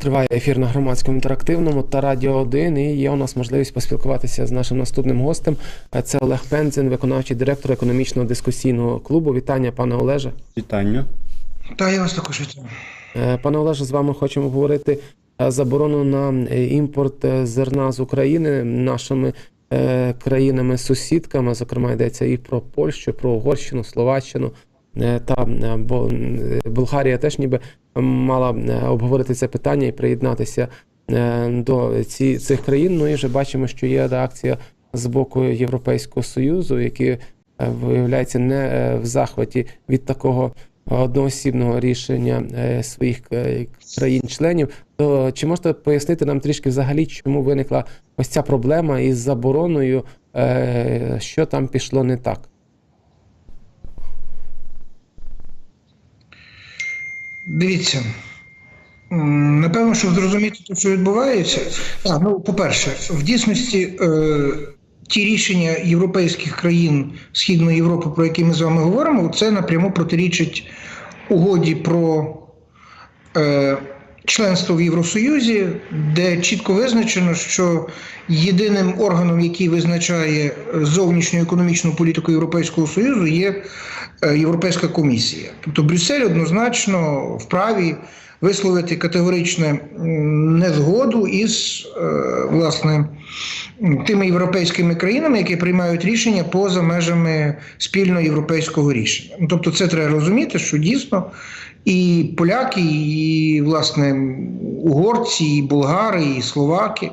Триває ефір на громадському інтерактивному та Радіо 1. І є у нас можливість поспілкуватися з нашим наступним гостем. Це Олег Пензин, виконавчий директор економічного дискусійного клубу. Вітання, пане Олеже. Вітання. Та я вас також вітаю. Е, Пане Олеже, з вами хочемо говорити е, заборону на імпорт е, зерна з України нашими країнами-сусідками. Зокрема, йдеться і про Польщу, про Угорщину, Словаччину. Е, Та е, бо е, Болгарія теж ніби мала обговорити це питання і приєднатися до ці, цих країн. Ну і вже бачимо, що є реакція з боку Європейського Союзу, які е, виявляється не в захваті від такого одноосібного рішення своїх країн-членів. То чи можете пояснити нам трішки взагалі, чому виникла ось ця проблема із забороною, що там пішло не так? Дивіться. Напевно, щоб зрозуміти те, що відбувається. А, ну, по-перше, в дійсності е, ті рішення європейських країн Східної Європи, про які ми з вами говоримо, це напряму протирічить угоді про е, членство в Євросоюзі, де чітко визначено, що єдиним органом, який визначає зовнішню економічну політику Європейського Союзу, є е, Європейська комісія. Тобто Брюссель однозначно вправі висловити категоричне незгоду із е, власне тими європейськими країнами, які приймають рішення поза межами спільного європейського рішення. Ну, Тобто, це треба розуміти, що дійсно і поляки, і власне угорці, і болгари, і словаки.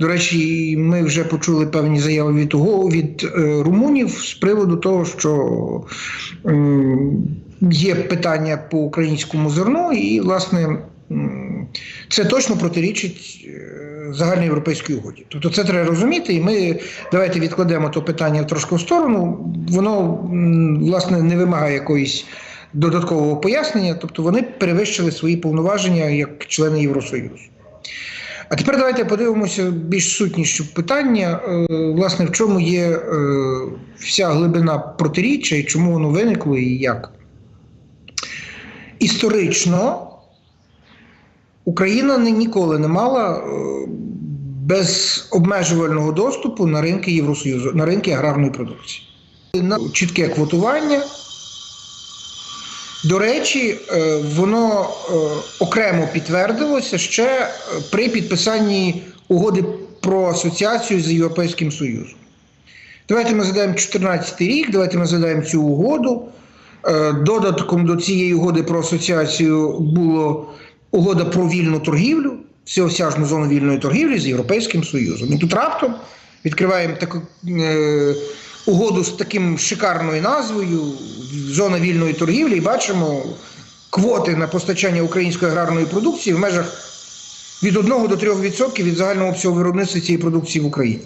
До речі, ми вже почули певні заяви від від е, румунів з приводу того, що є питання по українському зерну, і власне це точно протирічить е, загальноєвропейській угоді. Тобто це треба розуміти, і ми давайте відкладемо то питання трошки в сторону. Воно власне не вимагає якоїсь додаткового пояснення, тобто вони перевищили свої повноваження як члени Євросоюзу. А тепер давайте подивимося більш сутніше питання, е, власне, в чому є е, вся глибина протиріччя і чому воно виникло і як. Історично Україна ніколи не мала е, безобмежувального доступу на ринки Євросоюзу, на ринки аграрної продукції. На чітке квотування. До речі, е, воно е, окремо підтвердилося ще е, при підписанні угоди про асоціацію з Європейським Союзом. Давайте ми згадаємо 2014 рік, давайте ми згадаємо цю угоду. Додатком до цієї угоди про асоціацію було угода про вільну торгівлю, всеосяжну зону вільної торгівлі з Європейським Союзом. І тут раптом відкриваємо таку угоду з таким шикарною назвою зона вільної торгівлі, і бачимо квоти на постачання української аграрної продукції в межах від 1 до 3% від загального обсягу виробництва цієї продукції в Україні.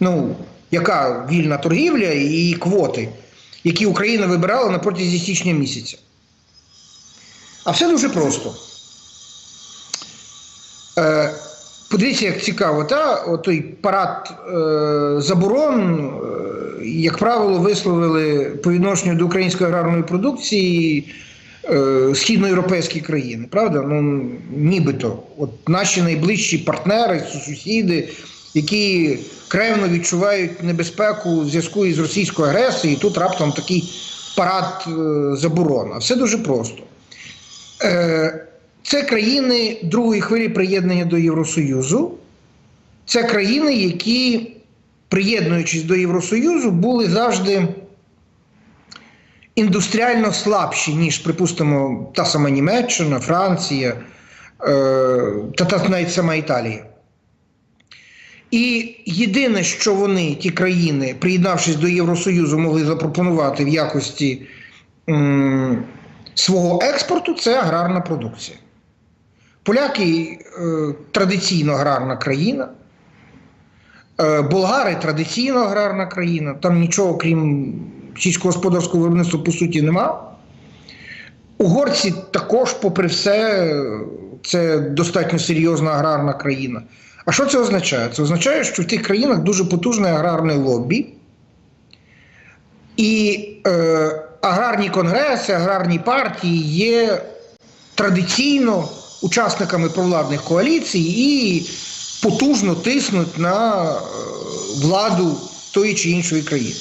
Ну, яка вільна торгівля і квоти, які Україна вибирала на протязі січня місяця. А все дуже просто. Е, подивіться, як цікаво, та? Отой парад е, заборон, е, як правило, висловили по відношенню до української аграрної продукції е, східноєвропейські країни. Правда? Ну, нібито. От наші найближчі партнери, сусіди, які кревно відчувають небезпеку в зв'язку із російською агресією, тут раптом такий парад е, заборон. А все дуже просто. Е, Це країни другої хвилі приєднання до Євросоюзу. Це країни, які, приєднуючись до Євросоюзу, були завжди індустріально слабші, ніж, припустимо, та сама Німеччина, Франція е, та, та навіть сама Італія. І єдине, що вони, ті країни, приєднавшись до Євросоюзу, могли запропонувати в якості м, свого експорту, це аграрна продукція. Поляки е, традиційно аграрна країна, е, болгари традиційно аграрна країна, там нічого крім сільськогосподарського виробництва по суті нема. Угорці також, попри все, це достатньо серйозна аграрна країна. А що це означає? Це означає, що в тих країнах дуже потужне аграрне лобі, і е, аграрні конгреси, аграрні партії є традиційно учасниками провладних коаліцій і потужно тиснуть на е, владу тої чи іншої країни.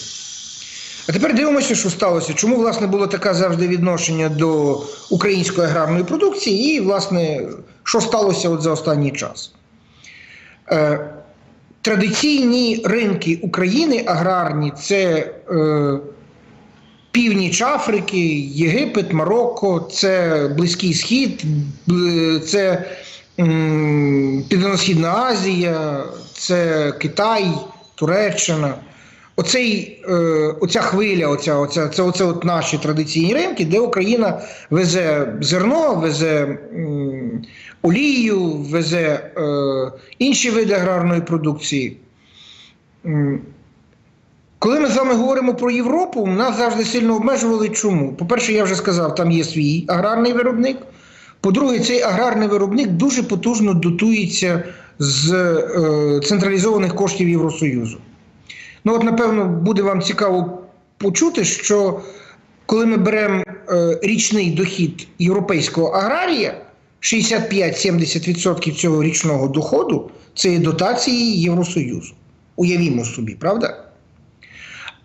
А тепер дивимося, що сталося. Чому власне було таке завжди відношення до української аграрної продукції, і власне, що сталося от за останній час? Е, традиційні ринки України аграрні це е, північ Африки, Єгипет, Марокко, це Близький Схід, це Південно-Східна Азія, це Китай, Туреччина. Оцей, е, оця хвиля, оця, оця, це оце от наші традиційні ринки, де Україна везе зерно, везе олію, везе е, інші види аграрної продукції. Коли ми з вами говоримо про Європу, нас завжди сильно обмежували. Чому? По-перше, я вже сказав, там є свій аграрний виробник. По-друге, цей аграрний виробник дуже потужно дотується з е, централізованих коштів Євросоюзу. Ну, от, напевно, буде вам цікаво почути, що коли ми беремо е, річний дохід європейського аграрія, 65-70% цього річного доходу це є дотації Євросоюзу. Уявімо собі, правда?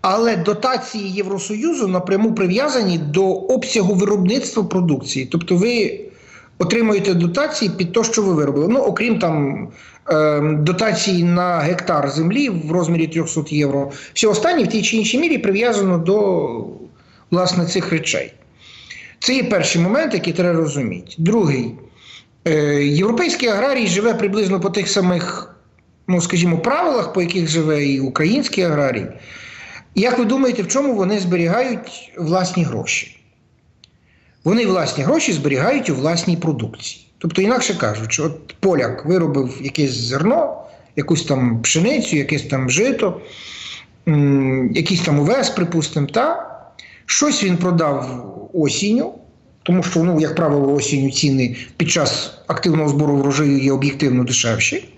Але дотації Євросоюзу напряму прив'язані до обсягу виробництва продукції. Тобто ви отримуєте дотації під те, що ви виробили. Ну, окрім там е, дотації на гектар землі в розмірі 300 євро. Все останнє в тій чи іншій мірі прив'язано до власне цих речей. Це є перший момент, який треба розуміти. Другий. Е, європейський аграрій живе приблизно по тих самих, ну скажімо, правилах, по яких живе і український аграрій. Як ви думаєте, в чому вони зберігають власні гроші? Вони власні гроші зберігають у власній продукції. Тобто, інакше кажучи, от поляк виробив якесь зерно, якусь там пшеницю, якесь там жито, якийсь там овес, припустимо, та щось він продав осінню, тому що, ну, як правило, осінню ціни під час активного збору врожаю є об'єктивно дешевші.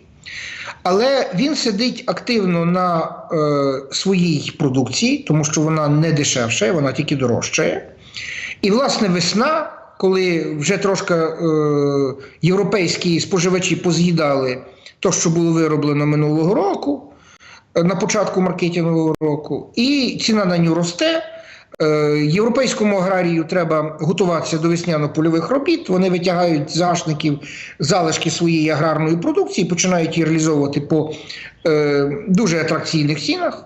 Але він сидить активно на е, своїй продукції, тому що вона не дешевша, вона тільки дорожчає. І, власне, весна, коли вже трошки е, європейські споживачі поз'їдали те, що було вироблено минулого року, е, на початку маркетингового року, і ціна на нього росте. Е, Європейському аграрію треба готуватися до весняно-польових робіт. Вони витягають зашників залишки своєї аграрної продукції, починають її реалізовувати по е, дуже атракційних цінах,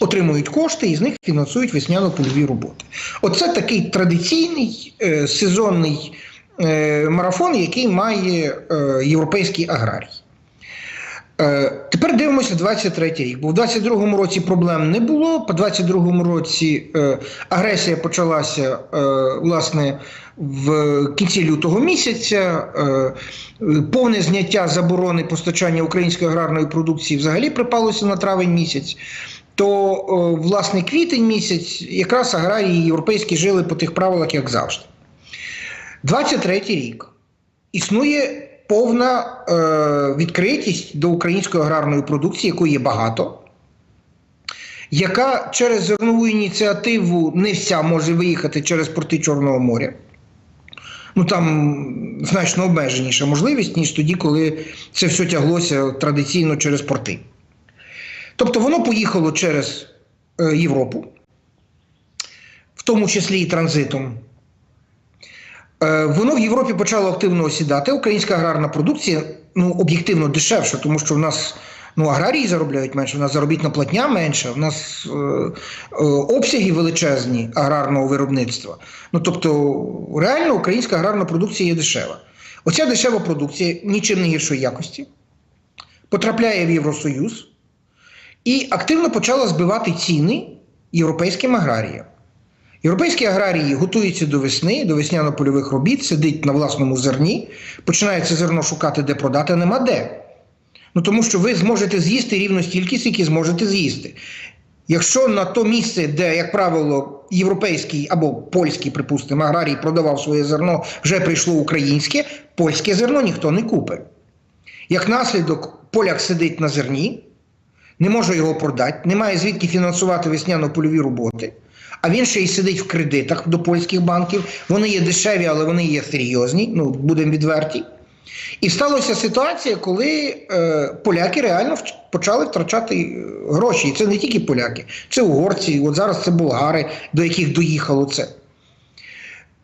отримують кошти і з них фінансують весняно-польові роботи. Оце такий традиційний е, сезонний е, марафон, який має е, європейський аграрій. Е, Тепер дивимося 23 рік, бо в 22-му році проблем не було. По 22-му році е, агресія почалася е, власне в кінці лютого місяця. Повне зняття заборони постачання української аграрної продукції взагалі припалося на травень місяць. То власне квітень місяць якраз аграрії європейські жили по тих правилах, як завжди. 23 рік існує повна е, відкритість до української аграрної продукції, якої є багато, яка через зернову ініціативу не вся може виїхати через порти Чорного моря. Ну там значно обмеженіша можливість, ніж тоді, коли це все тяглося традиційно через порти. Тобто воно поїхало через е, Європу, в тому числі і транзитом. Е, Воно в Європі почало активно осідати. Українська аграрна продукція ну, об'єктивно дешевша, тому що в нас ну, аграрії заробляють менше, в нас заробітна платня менша, в нас е, е, обсяги величезні аграрного виробництва. Ну тобто, реально українська аграрна продукція є дешева. Оця дешева продукція нічим не гіршої якості, потрапляє в Євросоюз і активно почала збивати ціни європейським аграріям. Європейські аграрії готуються до весни, до весняно-польових робіт, сидить на власному зерні, починає це зерно шукати, де продати, а нема де. Ну тому що ви зможете з'їсти рівно стільки, скільки зможете з'їсти. Якщо на то місце, де, як правило, європейський або польський, припустимо, аграрій продавав своє зерно, вже прийшло українське, польське зерно ніхто не купить. Як наслідок, поляк сидить на зерні, не може його продати, немає звідки фінансувати весняно-польові роботи. а він ще й сидить в кредитах до польських банків. Вони є дешеві, але вони є серйозні. Ну, будемо відверті. І сталася ситуація, коли е, поляки реально почали втрачати е, гроші. І це не тільки поляки, це угорці, от зараз це болгари, до яких доїхало це.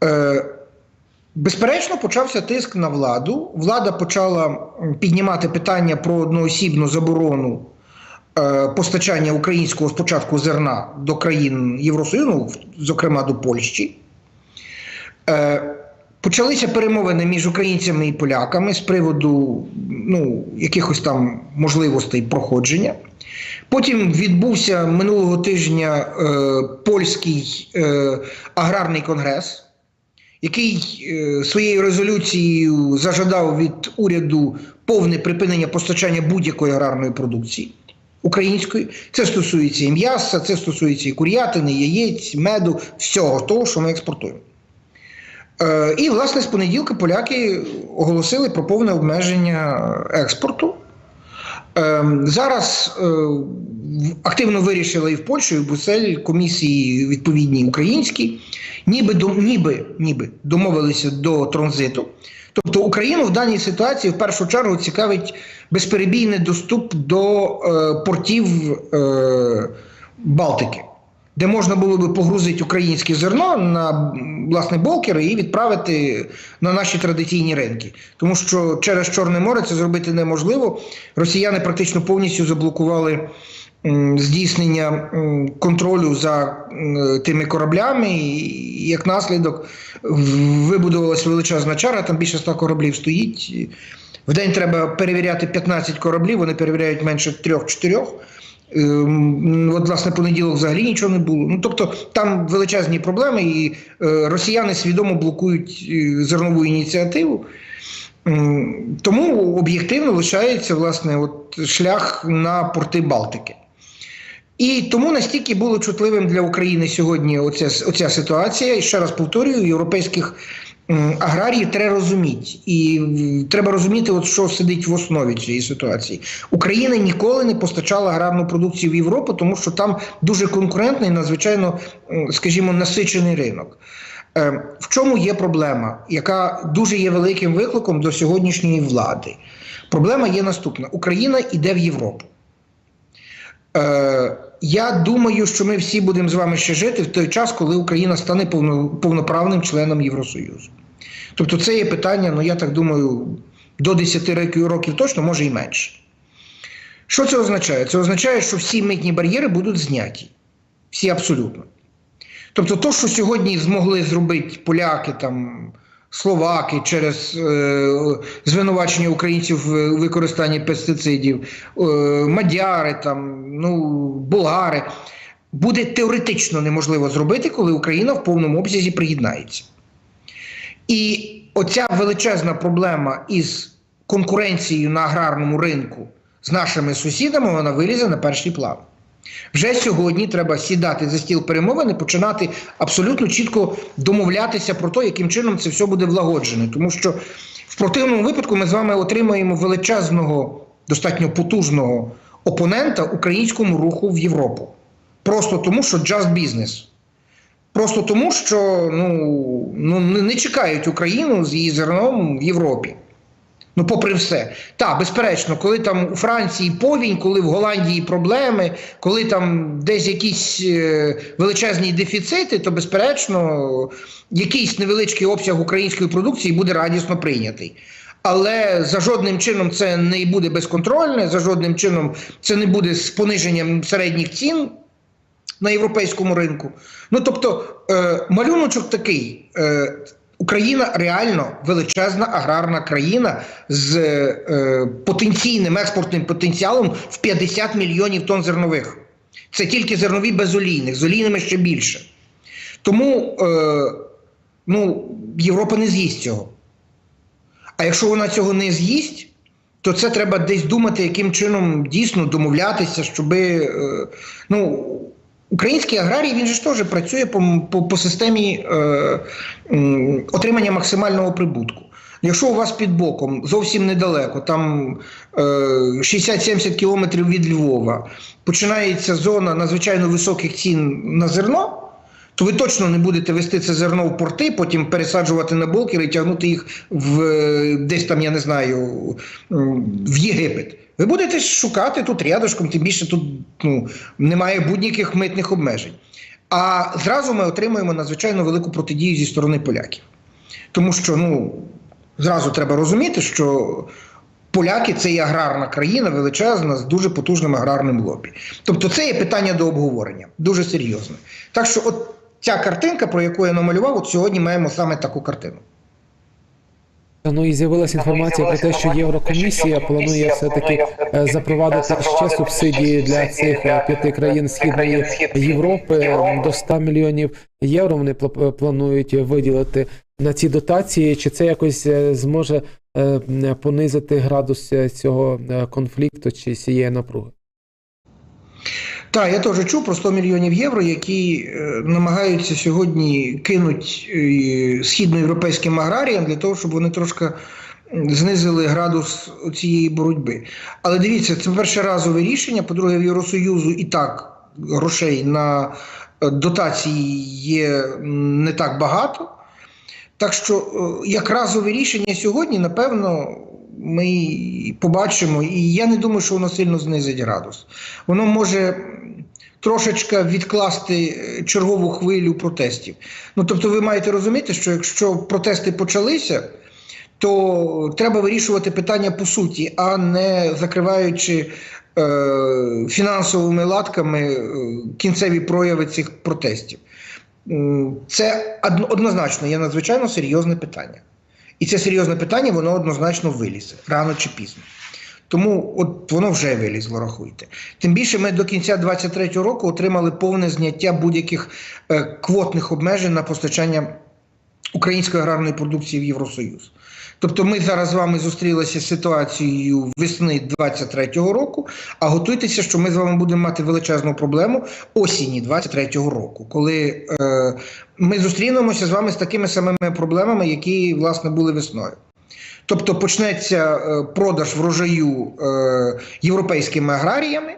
Е, Безперечно, почався тиск на владу. Влада почала піднімати питання про одноосібну заборону постачання українського спочатку зерна до країн Євросоюзу, зокрема до Польщі. Е, Почалися перемовини між українцями і поляками з приводу ну, якихось там можливостей проходження. Потім відбувся минулого тижня е, польський е, аграрний конгрес, який е, своєю резолюцією зажадав від уряду повне припинення постачання будь-якої аграрної продукції української. Це стосується і м'яса, це стосується і курятини, яєць, меду, всього того, що ми експортуємо. Е, І, власне, з понеділка поляки оголосили про повне обмеження експорту. Е, Зараз е, активно вирішили і в Польщі, і в Брюссель комісії відповідні українські, ніби, ніби, ніби домовилися до транзиту. Тобто Україну в даній ситуації в першу чергу цікавить безперебійний доступ до е, портів е, Балтики де можна було би погрузити українське зерно на власне болкери і відправити на наші традиційні ринки. Тому що через Чорне море це зробити неможливо. Росіяни практично повністю заблокували здійснення контролю за тими кораблями, і як наслідок в- вибудувалась величезна чара, там більше 100 кораблів стоїть. В день треба перевіряти 15 кораблів, вони перевіряють менше 3-4. Ем, От, власне, понеділок взагалі нічого не було. Ну тобто там величезні проблеми, і е, росіяни свідомо блокують е, зернову ініціативу. Ем, Тому об'єктивно лишається власне от шлях на порти Балтики. І тому настільки було чутливим для України сьогодні оця, оця ситуація. І ще раз повторюю, європейських аграріїв треба розуміти. І треба розуміти, от що сидить в основі цієї ситуації. Україна ніколи не постачала аграрну продукцію в Європу, тому що там дуже конкурентний, надзвичайно, скажімо, насичений ринок. Е, В чому є проблема, яка дуже є великим викликом до сьогоднішньої влади? Проблема є наступна: Україна йде в Європу. Я думаю, що ми всі будемо з вами ще жити в той час, коли Україна стане повно, повноправним членом Євросоюзу. Тобто, це є питання, ну я так думаю, до 10 років, років точно, може і менше. Що це означає? Це означає, що всі митні бар'єри будуть зняті. Всі абсолютно. Тобто, то, що сьогодні змогли зробити поляки, там, словаки через е, звинувачення українців в використанні пестицидів, е, мадяри, там, ну, болгари, буде теоретично неможливо зробити, коли Україна в повному обсязі приєднається. І оця величезна проблема із конкуренцією на аграрному ринку з нашими сусідами, вона вилізе на перший план. Вже сьогодні треба сідати за стіл перемовин і починати абсолютно чітко домовлятися про те, яким чином це все буде влагоджене. Тому що в противному випадку ми з вами отримаємо величезного, достатньо потужного опонента українському руху в Європу. Просто тому, що just business. Просто тому, що ну, ну, не чекають Україну з її зерном в Європі. Ну, попри все. Так, безперечно, коли там у Франції повінь, коли в Голландії проблеми, коли там десь якісь е, величезні дефіцити, то безперечно, якийсь невеличкий обсяг української продукції буде радісно прийнятий. Але за жодним чином це не буде безконтрольне, за жодним чином це не буде з пониженням середніх цін на європейському ринку. Ну тобто, е, малюночок такий. Е, Україна реально величезна аграрна країна з е, потенційним експортним потенціалом в 50 мільйонів тонн зернових. Це тільки зернові без олійних, з олійними ще більше. Тому е, ну, Європа не з'їсть цього. А якщо вона цього не з'їсть, то це треба десь думати, яким чином дійсно домовлятися, щоб е, ну, Український аграрій він же ж теж працює по, по, по системі е, отримання максимального прибутку. Якщо у вас під боком зовсім недалеко, там е, 60-70 кілометрів від Львова, починається зона надзвичайно високих цін на зерно, то ви точно не будете вести це зерно в порти, потім пересаджувати на болкери і тягнути їх в е, десь там, я не знаю, в Єгипет. Ви будете шукати тут рядышком, тим більше тут ну, немає будь-яких митних обмежень. А зразу ми отримуємо надзвичайно велику протидію зі сторони поляків. Тому що ну, зразу треба розуміти, що поляки це є аграрна країна величезна з дуже потужним аграрним лобі. Тобто це є питання до обговорення, дуже серйозне. Так що, от ця картинка, про яку я намалював, от сьогодні маємо саме таку картину. Ну і з'явилася інформація про те, що Єврокомісія планує все-таки е, запровадити ще субсидії для цих е, п'яти країн Східної Європи до 100 мільйонів євро. Вони планують виділити на ці дотації. Чи це якось е, зможе е, понизити градус е, цього е, конфлікту чи цієї напруги? Так, я теж чув про 100 мільйонів євро, які е, намагаються сьогодні кинути е, східноєвропейським аграріям для того, щоб вони трошки знизили градус цієї боротьби. Але дивіться, це перше разове рішення. По-друге, в Євросоюзу і так грошей на е, дотації є не так багато. Так що, як разове рішення сьогодні, напевно, ми побачимо, і я не думаю, що воно сильно знизить градус. Воно може трошечки відкласти е, чергову хвилю протестів. Ну тобто, ви маєте розуміти, що якщо протести почалися, то треба вирішувати питання по суті, а не закриваючи е, фінансовими латками е, кінцеві прояви цих протестів. Це однозначно є надзвичайно серйозне питання. І це серйозне питання, воно однозначно вилізе рано чи пізно. Тому от воно вже вилізло, рахуйте. Тим більше ми до кінця 2023 року отримали повне зняття будь-яких е, квотних обмежень на постачання української аграрної продукції в Євросоюз. Тобто ми зараз з вами зустрілися з ситуацією весни 23-го року, а готуйтеся, що ми з вами будемо мати величезну проблему осені 23-го року, коли е, ми зустрінемося з вами з такими самими проблемами, які власне були весною. Тобто почнеться е, продаж врожаю е, європейськими аграріями.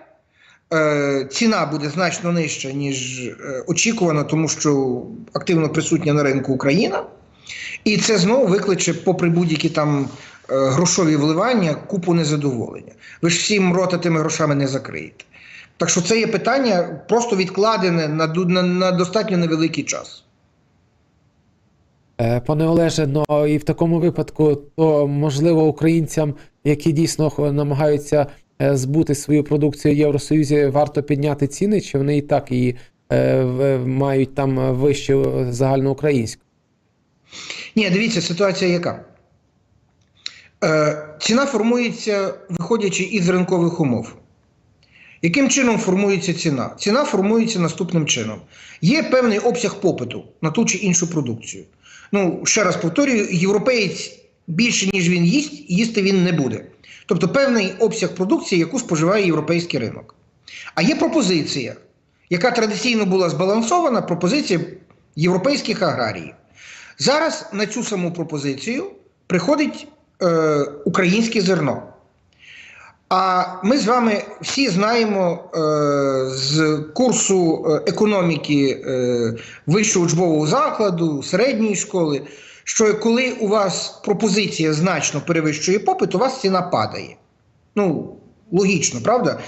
Е, ціна буде значно нижча, ніж е, очікувано, тому що активно присутня на ринку Україна. І це знову викличе, попри будь-які там е, грошові вливання, купу незадоволення. Ви ж всім рота тими грошами не закриєте. Так що це є питання просто відкладене на, на, на достатньо невеликий час. Е, Пане Олеже, ну і в такому випадку, то можливо українцям, які дійсно намагаються е, збути свою продукцію в Євросоюзі, варто підняти ціни, чи вони і так її е, мають там вищу загальноукраїнську? Ні, дивіться, ситуація яка? Е, ціна формується, виходячи із ринкових умов. Яким чином формується ціна? Ціна формується наступним чином: є певний обсяг попиту на ту чи іншу продукцію. Ну, ще раз повторюю, європеєць більше, ніж він їсть, їсти він не буде. Тобто певний обсяг продукції, яку споживає європейський ринок. А є пропозиція, яка традиційно була збалансована, пропозиція європейських аграріїв. Зараз на цю саму пропозицію приходить е, українське зерно. А ми з вами всі знаємо е, з курсу е, економіки е, вищого учбового закладу, середньої школи, що коли у вас пропозиція значно перевищує попит, у вас ціна падає. Ну, логічно, правда?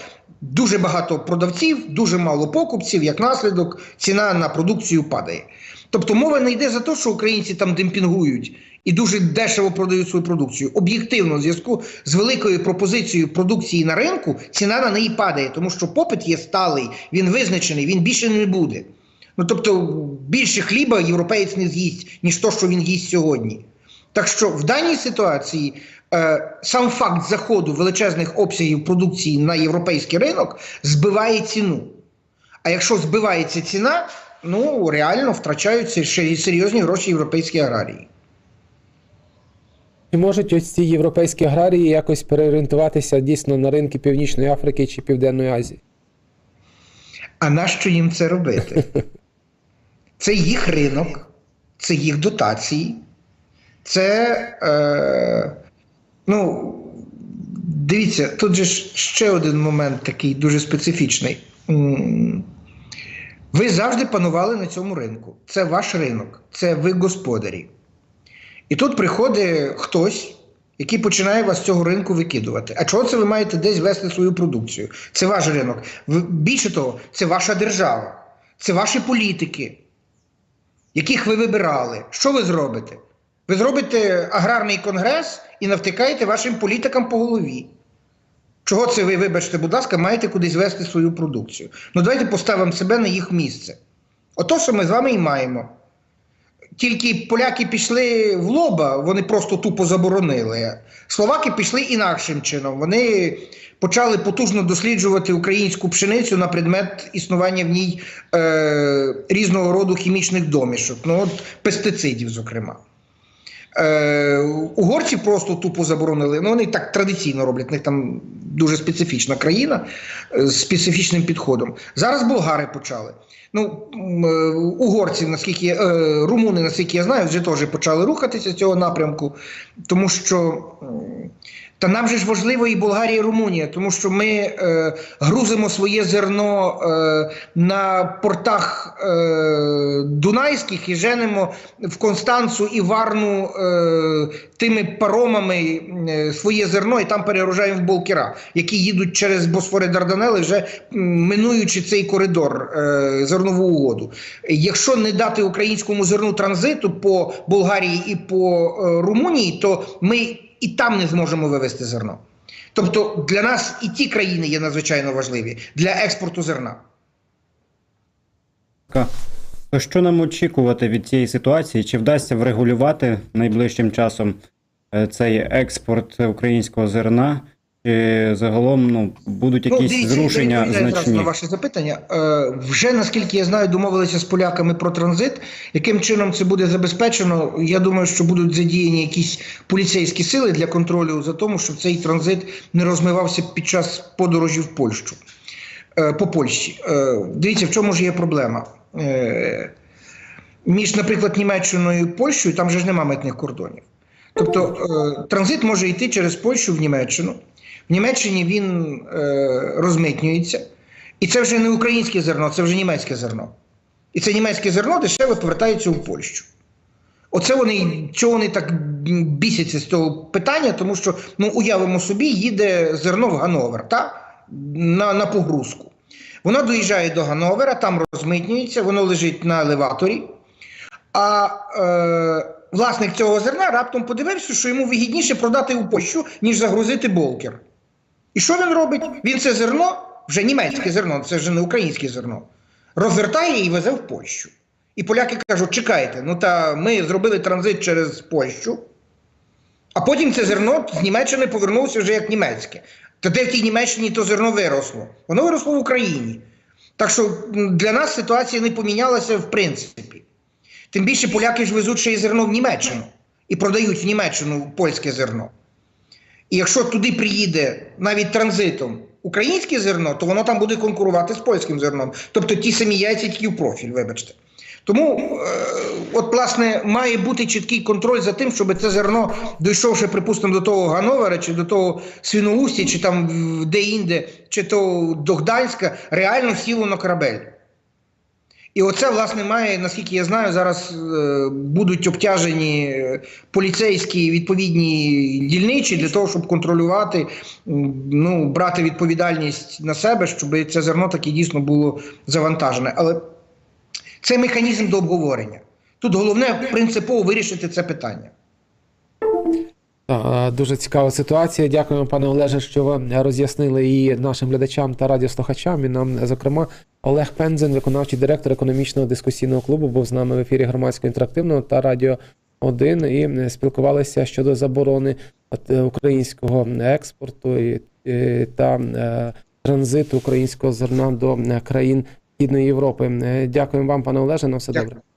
Дуже багато продавців, дуже мало покупців, як наслідок, ціна на продукцію падає. Тобто мова не йде за те, що українці там демпінгують і дуже дешево продають свою продукцію. Об'єктивно, в зв'язку з великою пропозицією продукції на ринку, ціна на неї падає, тому що попит є сталий, він визначений, він більше не буде. Ну тобто більше хліба європеєць не з'їсть, ніж то, що він їсть сьогодні. Так що в даній ситуації сам факт заходу величезних обсягів продукції на європейський ринок збиває ціну. А якщо збивається ціна, ну реально втрачаються ще й серйозні гроші європейські аграрії. Чи можуть ось ці європейські аграрії якось переорієнтуватися дійсно на ринки Північної Африки чи Південної Азії? А нащо їм це робити? Це їх ринок, це їх дотації, це. Е, ну, дивіться, тут же ще один момент такий дуже специфічний. Ви завжди панували на цьому ринку. Це ваш ринок, це ви господарі. І тут приходить хтось, який починає вас з цього ринку викидувати. А чого це ви маєте десь вести свою продукцію? Це ваш ринок. Більше того, це ваша держава, це ваші політики, яких ви вибирали. Що ви зробите? Ви зробите аграрний конгрес і навтикаєте вашим політикам по голові. Чого це ви, вибачте, будь ласка, маєте кудись вести свою продукцію? Ну давайте поставимо себе на їх місце. Ото, що ми з вами і маємо. Тільки поляки пішли в лоба, вони просто тупо заборонили. Словаки пішли інакшим чином. Вони почали потужно досліджувати українську пшеницю на предмет існування в ній е, різного роду хімічних домішок, ну от пестицидів, зокрема. Е, угорці просто тупо заборонили. Ну, вони так традиційно роблять. В них там дуже специфічна країна е, з специфічним підходом. Зараз болгари почали. Ну, е, угорці, наскільки е, румуни, наскільки я знаю, вже теж почали рухатися з цього напрямку, тому що. Та нам же ж важливо і Болгарія, і Румунія, тому що ми е, грузимо своє зерно е, на портах е, Дунайських і женемо в Констанцу і Варну е, тими паромами е, своє зерно, і там перегружаємо в Болкера, які їдуть через Босфори Дарданели, вже минуючи цей коридор е, зернову угоду. Якщо не дати українському зерну транзиту по Болгарії і по е, Румунії, то ми і там не зможемо вивезти зерно. Тобто для нас і ті країни є надзвичайно важливі для експорту зерна. Що нам очікувати від цієї ситуації? Чи вдасться врегулювати найближчим часом е, цей експорт українського зерна? Чи загалом ну, будуть якісь дивіться, зрушення я значні? на ваше запитання. Е, вже наскільки я знаю, домовилися з поляками про транзит. Яким чином це буде забезпечено? Я думаю, що будуть задіяні якісь поліцейські сили для контролю за тому, щоб цей транзит не розмивався під час подорожі в Польщу е, по Польщі. Е, дивіться, в чому ж є проблема. Е, між, наприклад, Німеччиною і Польщею там же ж нема митних кордонів. Тобто е, транзит може йти через Польщу в Німеччину. В Німеччині він е, розмитнюється. І це вже не українське зерно, це вже німецьке зерно. І це німецьке зерно дешево повертається в Польщу. Оце вони, чого вони так бісяться з цього питання, тому що ну, уявимо собі, їде зерно в Гановер та? На, на погрузку. Воно доїжджає до Гановера, там розмитнюється, воно лежить на елеваторі. А е, власник цього зерна раптом подивився, що йому вигідніше продати у Польщу, ніж загрузити болкер. І що він робить? Він це зерно, вже німецьке зерно, це вже не українське зерно, розвертає і везе в Польщу. І поляки кажуть: чекайте, ну та ми зробили транзит через Польщу, а потім це зерно з Німеччини повернулося вже як німецьке. Та де в тій Німеччині то зерно виросло? Воно виросло в Україні. Так що для нас ситуація не помінялася в принципі. Тим більше поляки ж везуть ще й зерно в Німеччину і продають в Німеччину польське зерно. І якщо туди приїде навіть транзитом українське зерно, то воно там буде конкурувати з польським зерном. Тобто ті самі яйця, тільки в профіль, вибачте. Тому, е, от, власне, має бути чіткий контроль за тим, щоб це зерно, дійшовши, припустимо, до того Гановера, чи до того Свіноусті, чи там де-інде, чи то до Гданська, реально сіло на корабель. І оце, власне, має, наскільки я знаю, зараз е, будуть обтяжені е, поліцейські відповідні дільничі для того, щоб контролювати, ну, брати відповідальність на себе, щоб це зерно таки дійсно було завантажене. Але це механізм до обговорення. Тут головне принципово вирішити це питання. Е, Дуже цікава ситуація. Дякуємо, пане Олеже, що ви роз'яснили і нашим глядачам та радіослухачам. І нам, зокрема, Олег Пензен, виконавчий директор економічного дискусійного клубу, був з нами в ефірі громадського інтерактивного та радіо 1 і спілкувалися щодо заборони е, українського експорту е, та транзиту українського зерна до країн Східної Європи. Дякуємо вам, пане Олеже. На все Дякую. добре.